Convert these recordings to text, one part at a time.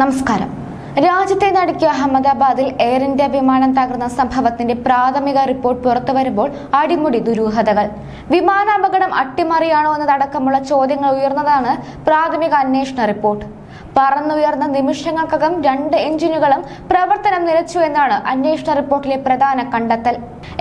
നമസ്കാരം. രാജ്യത്തെ നടുക്കിയ അഹമ്മദാബാദിൽ എയർ ഇന്ത്യ വിമാനം തകർന്ന സംഭവത്തിന്റെ പ്രാഥമിക റിപ്പോർട്ട് പുറത്തുവരുമ്പോൾ അടിമുടി ദുരൂഹതകൾ. വിമാനാപകടം അട്ടിമറിയാണോ എന്നതടക്കമുള്ള ചോദ്യങ്ങൾ ഉയർന്നതാണ് പ്രാഥമിക അന്വേഷണ റിപ്പോർട്ട്. പറന്നുയർന്ന നിമിഷങ്ങൾക്കകം രണ്ട് എഞ്ചിനുകളും പ്രവർത്തനം നിലച്ചു എന്നാണ് അന്വേഷണ റിപ്പോർട്ടിലെ പ്രധാന കണ്ടെത്തൽ.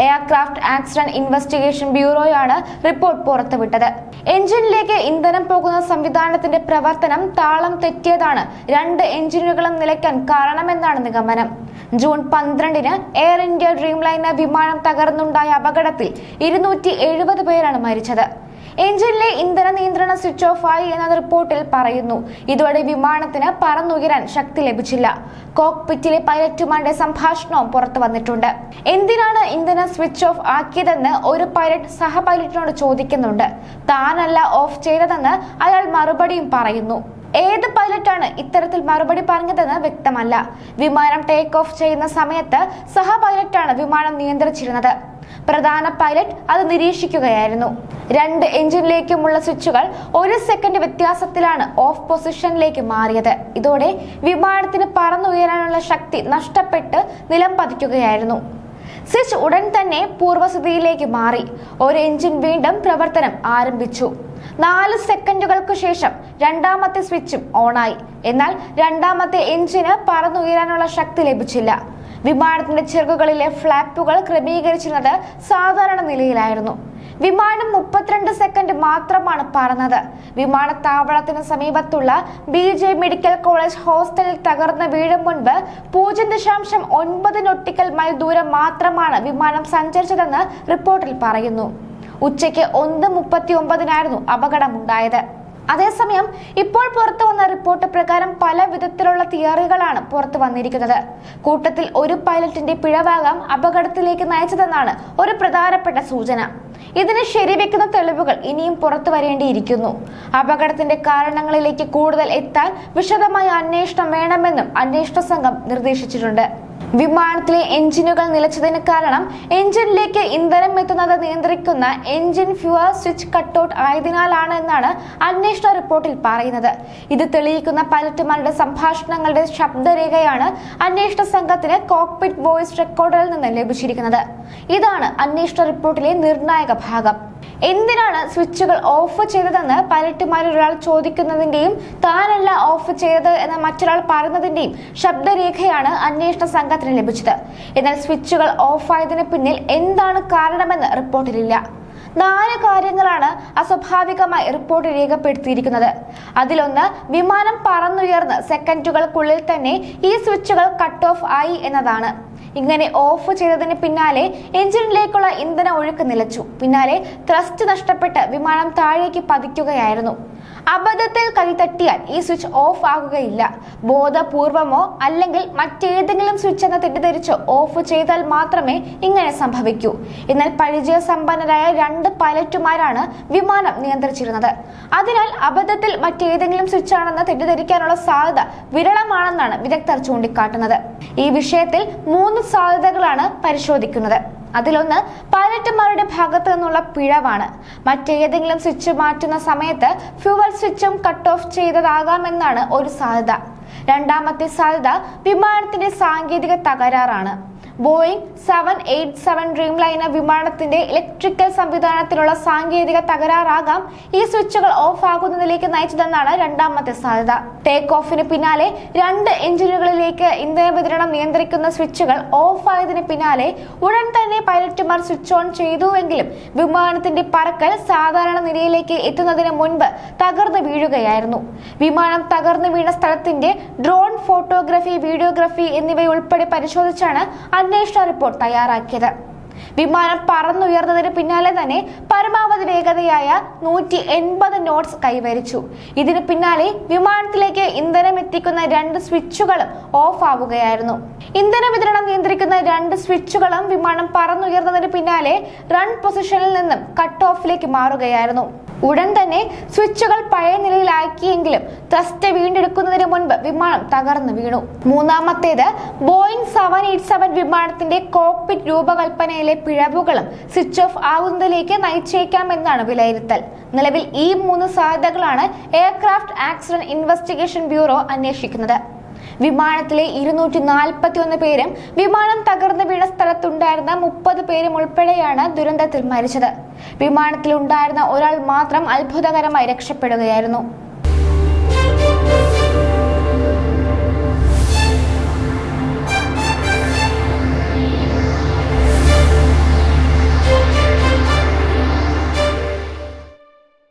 എയർക്രാഫ്റ്റ് ആക്സിഡന്റ് ഇൻവെസ്റ്റിഗേഷൻ ബ്യൂറോയാണ് റിപ്പോർട്ട് പുറത്തുവിട്ടത്. എഞ്ചിനിലേക്ക് ഇന്ധനം പോകുന്ന സംവിധാനത്തിന്റെ പ്രവർത്തനം താളം തെറ്റിയതാണ് രണ്ട് എഞ്ചിനുകളും നിലയ്ക്കാൻ കാരണമെന്നാണ് നിഗമനം. ജൂൺ പന്ത്രണ്ടിന് എയർ ഇന്ത്യ ഡ്രീംലൈനർ വിമാനം തകർന്നുണ്ടായ അപകടത്തിൽ ഇരുന്നൂറ്റി എഴുപത് പേരാണ് മരിച്ചത്. എഞ്ചിനിലെ ഇന്ധന നിയന്ത്രണ സ്വിച്ച് ഓഫ് ആയി എന്ന റിപ്പോർട്ടിൽ പറയുന്നു. ഇതോടെ വിമാനത്തിന് പറന്നുയരാൻ ശക്തി ലഭിച്ചില്ല. കോക്പിറ്റിലെ പൈലറ്റുമാരുടെ സംഭാഷണവും പുറത്തു വന്നിട്ടുണ്ട്. എന്തിനാണ് ഇന്ധനം സ്വിച്ച് ഓഫ് ആക്കിയതെന്ന് ഒരു പൈലറ്റ് സഹ പൈലറ്റിനോട് ചോദിക്കുന്നുണ്ട്. താനല്ല ഓഫ് ചെയ്തതെന്ന് അയാൾ മറുപടിയും പറയുന്നു. ഏത് പൈലറ്റാണ് ഇത്തരത്തിൽ മറുപടി പറഞ്ഞതെന്ന് വ്യക്തമല്ല. വിമാനം ടേക്ക് ഓഫ് ചെയ്യുന്ന സമയത്ത് സഹ പൈലറ്റാണ് വിമാനം നിയന്ത്രിച്ചിരുന്നത്. പ്രധാന പൈലറ്റ് അത് നിരീക്ഷിക്കുകയായിരുന്നു. രണ്ട് എഞ്ചിനിലേക്കുമുള്ള സ്വിച്ചുകൾ ഒരു സെക്കൻഡ് വ്യത്യാസത്തിലാണ് ഓഫ് പൊസിഷനിലേക്ക് മാറിയത്. ഇതോടെ വിമാനത്തിന് പറന്നുയരാനുള്ള ശക്തി നഷ്ടപ്പെട്ട് നിലം പതിക്കുകയായിരുന്നു. സ്വിച്ച് ഉടൻ തന്നെ പൂർവസ്ഥിതിയിലേക്ക് മാറി. ഒരു എഞ്ചിൻ വീണ്ടും പ്രവർത്തനം ആരംഭിച്ചു. നാല് സെക്കൻഡുകൾക്ക് ശേഷം രണ്ടാമത്തെ സ്വിച്ചും ഓണായി. എന്നാൽ രണ്ടാമത്തെ എഞ്ചിന് പറന്നുയരാനുള്ള ശക്തി ലഭിച്ചില്ല. വിമാനത്തിന്റെ ചിറകുകളിലെ ഫ്ലാപ്പുകൾ ക്രമീകരിച്ചിരുന്നത് സാധാരണ നിലയിലായിരുന്നു. വിമാനം മുപ്പത്തിരണ്ട് സെക്കൻഡ് മാത്രമാണ് പറന്നത്. വിമാനത്താവളത്തിന് സമീപത്തുള്ള ബി ജെ മെഡിക്കൽ കോളേജ് ഹോസ്റ്റലിൽ തകർന്ന് വീഴും മുൻപ് പൂജ്യം ദശാംശം ഒൻപത് നൊട്ടിക്കൽ മൈൽ ദൂരം മാത്രമാണ് വിമാനം സഞ്ചരിച്ചതെന്ന് റിപ്പോർട്ടിൽ പറയുന്നു. ഉച്ചയ്ക്ക് ഒന്ന് മുപ്പത്തി ഒമ്പതിനായിരുന്നു അപകടമുണ്ടായത്. അതേസമയം ഇപ്പോൾ പുറത്തു വന്ന റിപ്പോർട്ട് പ്രകാരം പല വിധത്തിലുള്ള തിയറികളാണ് പുറത്തു വന്നിരിക്കുന്നത്. കൂട്ടത്തിൽ ഒരു പൈലറ്റിന്റെ പിഴവാകാം അപകടത്തിലേക്ക് നയിച്ചതെന്നാണ് ഒരു പ്രധാനപ്പെട്ട സൂചന. ഇതിന് ശരിവെക്കുന്ന തെളിവുകൾ ഇനിയും പുറത്തു വരേണ്ടിയിരിക്കുന്നു. അപകടത്തിന്റെ കാരണങ്ങളിലേക്ക് കൂടുതൽ എത്താൻ വിശദമായ അന്വേഷണം വേണമെന്നും അന്വേഷണ സംഘം നിർദ്ദേശിച്ചിട്ടുണ്ട്. വിമാനത്തിലെ എഞ്ചിനുകൾ നിലച്ചതിന് കാരണം എഞ്ചിനിലേക്ക് ഇന്ധനം എത്തുന്നത് നിയന്ത്രിക്കുന്ന എഞ്ചിൻ ഫ്യൂവൽ സ്വിച്ച് കട്ടൗട്ട് ആയതിനാലാണ് എന്നാണ് അന്വേഷണ റിപ്പോർട്ടിൽ പറയുന്നത്. ഇത് തെളിയിക്കുന്ന പൈലറ്റുമാരുടെ സംഭാഷണങ്ങളുടെ ശബ്ദരേഖയാണ് അന്വേഷണ സംഘത്തിന് കോക്പിറ്റ് വോയിസ് റെക്കോർഡറിൽ നിന്ന് ലഭിച്ചിരിക്കുന്നത്. ഇതാണ് അന്വേഷണ റിപ്പോർട്ടിലെ നിർണായക ഭാഗം. എന്തിനാണ് സ്വിച്ചുകൾ ഓഫ് ചെയ്തതെന്ന് പൈലറ്റുമാരിൽ ഒരാൾ ചോദിക്കുന്നതിന്റെയും താനല്ല ഓഫ് ചെയ്തത് എന്ന് മറ്റൊരാൾ പറയുന്നതിന്റെയും ശബ്ദരേഖയാണ് അന്വേഷണ സംഘത്തിന് ലഭിച്ചത്. എന്നാൽ സ്വിച്ചുകൾ ഓഫ് ആയതിന് പിന്നിൽ എന്താണ് കാരണമെന്ന് റിപ്പോർട്ടിലില്ല. നാല് കാര്യങ്ങളാണ് അസ്വാഭാവികമായി റിപ്പോർട്ട് രേഖപ്പെടുത്തിയിരിക്കുന്നത്. അതിലൊന്ന് വിമാനം പറന്നുയർന്ന് സെക്കൻഡുകൾക്കുള്ളിൽ തന്നെ ഈ സ്വിച്ചുകൾ കട്ട് ഓഫ് ആയി എന്നതാണ്. ഇങ്ങനെ ഓഫ് ചെയ്തതിന് പിന്നാലെ എഞ്ചിനിലേക്കുള്ള ഇന്ധന ഒഴുക്ക് നിലച്ചു. പിന്നാലെ ത്രസ്റ്റ് നഷ്ടപ്പെട്ട് വിമാനം താഴേക്ക് പതിക്കുകയായിരുന്നു. അബദ്ധത്തിൽ കൈതട്ടിയാൽ ഈ സ്വിച്ച് ഓഫ് ആകുകയില്ല. ബോധപൂർവമോ അല്ലെങ്കിൽ മറ്റേതെങ്കിലും സ്വിച്ച് എന്ന തെറ്റിദ്ധരിച്ച് ഓഫ് ചെയ്താൽ മാത്രമേ ഇങ്ങനെ സംഭവിക്കൂ. എന്നാൽ പരിചയ സമ്പന്നരായ രണ്ട് പൈലറ്റുമാരാണ് വിമാനം നിയന്ത്രിച്ചിരുന്നത്. അതിനാൽ അബദ്ധത്തിൽ മറ്റേതെങ്കിലും സ്വിച്ച് ആണെന്ന് തെറ്റിദ്ധരിക്കാനുള്ള സാധ്യത വിരളമാണെന്നാണ് വിദഗ്ധർ ചൂണ്ടിക്കാട്ടുന്നത്. ഈ വിഷയത്തിൽ മൂന്ന് സാധ്യതകളാണ് പരിശോധിക്കുന്നത്. അതിലൊന്ന് പൈലറ്റുമാരുടെ ഭാഗത്ത് നിന്നുള്ള പിഴവാണ്. മറ്റേതെങ്കിലും സ്വിച്ച് മാറ്റുന്ന സമയത്ത് ഫ്യൂവൽ സ്വിച്ചും കട്ട് ഓഫ് ചെയ്തതാകാമെന്നാണ് ഒരു സാധ്യത. രണ്ടാമത്തെ സാധ്യത വിമാനത്തിന്റെ സാങ്കേതിക തകരാറാണ്. Boeing seven eight seven Dreamliner വിമാനത്തിന്റെ ഇലക്ട്രിക്കൽ സംവിധാനത്തിലുള്ള സാങ്കേതിക തകരാറാകാം ഈ സ്വിച്ചുകൾ ഓഫ് ആകുന്നതിലേക്ക് നയിച്ചതെന്നാണ് രണ്ടാമത്തെ സാധ്യത. ടേക്ക് ഓഫിന് പിന്നാലെ രണ്ട് എഞ്ചിനുകളിലേക്ക് ഇന്ധന വിതരണം നിയന്ത്രിക്കുന്ന സ്വിച്ചുകൾ ഓഫ് ആയതിന് പിന്നാലെ ഉടൻ തന്നെ പൈലറ്റുമാർ സ്വിച്ച് ഓൺ ചെയ്തുവെങ്കിലും വിമാനത്തിന്റെ പറക്കൽ സാധാരണ നിലയിലേക്ക് എത്തുന്നതിന് മുൻപ് തകർന്നു വീഴുകയായിരുന്നു. വിമാനം തകർന്നു വീണ സ്ഥലത്തിന്റെ ഡ്രോൺ ഫോട്ടോഗ്രാഫി വീഡിയോഗ്രഫി എന്നിവയുൾപ്പെടെ പരിശോധിച്ചാണ് അന്വേഷണ റിപ്പോർട്ട് തയ്യാറാക്കിയത്. വിമാനം പറന്നുയർന്നതിന് പിന്നാലെ തന്നെ പരമാവധി വേഗതയായ നൂറ്റി എൺപത് നോട്ട്സ് കൈവരിച്ചു. ഇതിന് പിന്നാലെ വിമാനത്തിലേക്ക് ഇന്ധനം എത്തിക്കുന്ന രണ്ട് സ്വിച്ചുകളും ഓഫ് ആവുകയായിരുന്നു. ഇന്ധന വിതരണം നിയന്ത്രിക്കുന്ന രണ്ട് സ്വിച്ചുകളും വിമാനം പറന്നുയർന്നതിന് പിന്നാലെ റൺ പൊസിഷനിൽ നിന്നും കട്ട് ഓഫിലേക്ക് മാറുകയായിരുന്നു. ഉടൻ തന്നെ സ്വിച്ചുകൾ പഴയ നിലയിലാക്കിയെങ്കിലും ത്രസ്റ്റ് വീണ്ടെടുക്കുന്നതിന് മുൻപ് വിമാനം തകർന്നു വീണു. മൂന്നാമത്തേത് ബോയിങ് സെവൻ എയ്റ്റ് സെവൻ വിമാനത്തിന്റെ കോക്പിറ്റ് രൂപകൽപ്പനയിലെ പിഴവുകളും സ്വിച്ച് ഓഫ് ആകുന്നതിലേക്ക് നയിച്ചേക്കാമെന്നാണ് വിലയിരുത്തൽ. നിലവിൽ ഈ മൂന്ന് സാധ്യതകളാണ് എയർക്രാഫ്റ്റ് ആക്സിഡന്റ് ഇൻവെസ്റ്റിഗേഷൻ ബ്യൂറോ അന്വേഷിക്കുന്നത്. വിമാനത്തിലെ ഇരുന്നൂറ്റി നാൽപ്പത്തി ഒന്ന് പേരും വിമാനം തകർന്നു വീണ സ്ഥലത്തുണ്ടായിരുന്ന മുപ്പത് പേരും ഉൾപ്പെടെയാണ് ദുരന്തത്തിൽ മരിച്ചത്. വിമാനത്തിലുണ്ടായിരുന്ന ഒരാൾ മാത്രം അത്ഭുതകരമായി രക്ഷപ്പെടുകയായിരുന്നു.